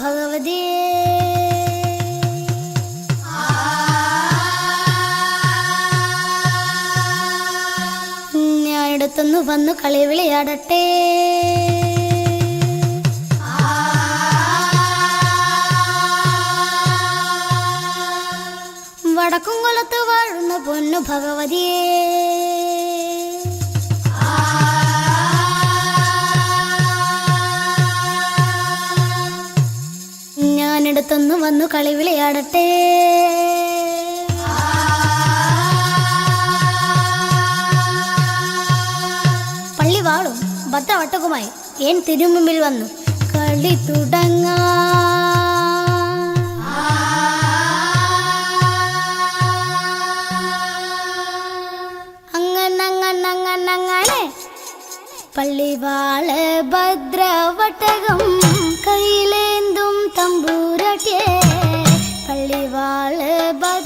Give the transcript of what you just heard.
ഭഗവതേ. ഞാനിടത്തുനിന്ന് വന്നു കളിവിളിയാടട്ടെ വടക്കുംകുളത്ത് വാഴുന്ന പൊന്നു ഭഗവതിയേ. അടുത്തൊന്ന് വന്നു കളി വിളയാടട്ടെ പള്ളിവാളും ഭദ്രവട്ടകുമായി എൻ തിരുമുമ്പിൽ വന്നു കളി തുടങ്ങാ. അങ്ങനങ്ങനങ്ങനങ്ങനെ പള്ളിവാൾ ഭദ്രവട്ടകം കയ്യിലേ தம்பூரட்டே பள்ளிவாழ பக